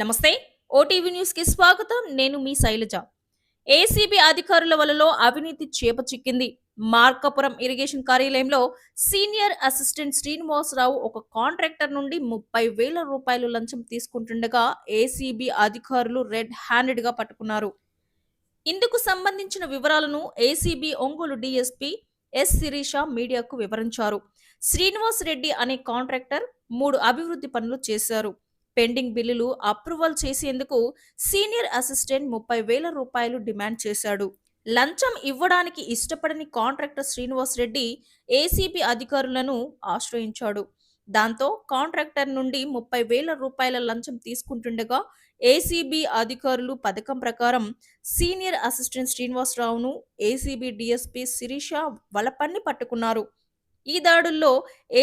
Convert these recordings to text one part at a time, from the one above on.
నమస్తే. ఓటీవీ న్యూస్కి స్వాగతం. నేను మీ శైలజ. ఏసీబీ అధికారుల వలలో అవినీతి చేపచిక్కింది. మార్కాపురం ఇరిగేషన్ కార్యాలయంలో సీనియర్ అసిస్టెంట్ శ్రీనివాసరావు ఒక కాంట్రాక్టర్ నుండి ముప్పై వేల రూపాయలు లంచం తీసుకుంటుండగా ఏసీబీ అధికారులు రెడ్ హ్యాండెడ్గా పట్టుకున్నారు. ఇందుకు సంబంధించిన వివరాలను ACB Ongole DSP S Sirisha మీడియాకు వివరించారు. శ్రీనివాస్ రెడ్డి అనే కాంట్రాక్టర్ మూడు అభివృద్ధి పనులు చేశారు. పెండింగ్ బిల్లులు అప్రూవల్ చేసేందుకు సీనియర్ అసిస్టెంట్ ముప్పై వేల రూపాయలు డిమాండ్ చేశాడు. లంచం ఇవ్వడానికి ఇష్టపడని కాంట్రాక్టర్ శ్రీనివాస్ రెడ్డి ఏసీబీ అధికారులను ఆశ్రయించాడు. దాంతో కాంట్రాక్టర్ నుండి ముప్పై వేల రూపాయల లంచం తీసుకుంటుండగా ఏసీబీ అధికారులు పథకం ప్రకారం సీనియర్ అసిస్టెంట్ శ్రీనివాసరావును ఏసీబీ డిఎస్పీ శిరీష వలపన్ని పట్టుకున్నారు. ఈ దాడుల్లో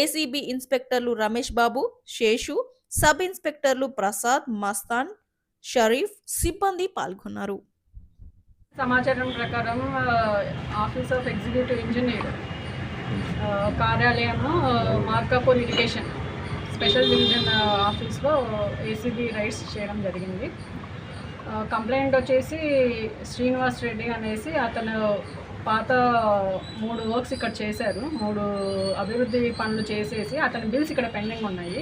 ఏసీబీ ఇన్స్పెక్టర్లు రమేష్ బాబు శేషు సబ్ ఇన్స్పెక్టర్లు ప్రసాద్ మస్తాన్ షరీఫ్ సిబ్బంది పాల్గొన్నారు. సమాచారం ప్రకారం ఆఫీస్ ఆఫ్ ఎగ్జిక్యూటివ్ ఇంజనీర్ ఆ, కార్యాలయము మార్కాపూర్ ఇరిగేషన్ స్పెషల్ డివిజన్ ఆఫీస్లో ఏసీబీ రైడ్స్ చేయడం జరిగింది. కంప్లైంట్ వచ్చేసి శ్రీనివాస్ రెడ్డి అనేసి అతను పాత మూడు వర్క్స్ ఇక్కడ చేశారు. మూడు అభివృద్ధి పనులు చేసేసి అతని బిల్స్ ఇక్కడ పెండింగ్ ఉన్నాయి.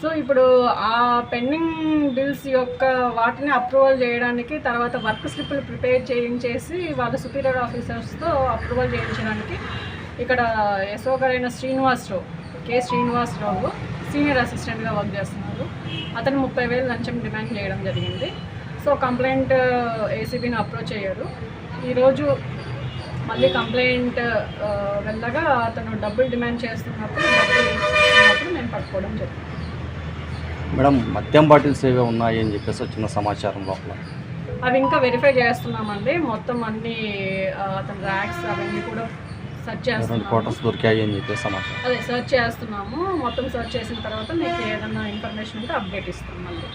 సో ఇప్పుడు ఆ పెండింగ్ బిల్స్ యొక్క వాటిని అప్రూవల్ చేయడానికి తర్వాత వర్క్ స్లిప్లు ప్రిపేర్ చేయించేసి వాళ్ళ సుపీరియర్ ఆఫీసర్స్తో అప్రూవల్ చేయించడానికి ఇక్కడ ఎస్ఓ గారైన శ్రీనివాసరావు కె శ్రీనివాసరావు సీనియర్ అసిస్టెంట్గా వర్క్ చేస్తున్నారు. అతను ముప్పై వేలు లంచం డిమాండ్ చేయడం జరిగింది. సో కంప్లైంట్ ఏసీబీని అప్రోచ్ అయ్యారు. ఈరోజు మళ్ళీ కంప్లైంట్ వెళ్ళగా అతను డబ్బులు డిమాండ్ చేస్తున్నప్పుడు డబ్బులు ఇస్తున్నప్పుడు మేము పట్టుకోవడం జరిగింది. మేడం మద్యం బాటిల్స్ ఏవే ఉన్నాయి అని చెప్పేసి వచ్చిన సమాచారం లోపల. అవి ఇంకా వెరిఫై చేస్తున్నామండి. మొత్తం అన్ని అతని ర్యాక్స్ అవన్నీ కూడా సెర్చ్ రెండు చేస్తున్నాము. క్వార్టర్స్ దొరికాయి అని చెప్పేసి సమాచారం. అదే సెర్చ్ చేస్తున్నాము. మొత్తం సెర్చ్ చేసిన తర్వాత మీకు ఏదైనా ఇన్ఫర్మేషన్ ఉంటే అప్డేట్ ఇస్తాం మళ్ళీ.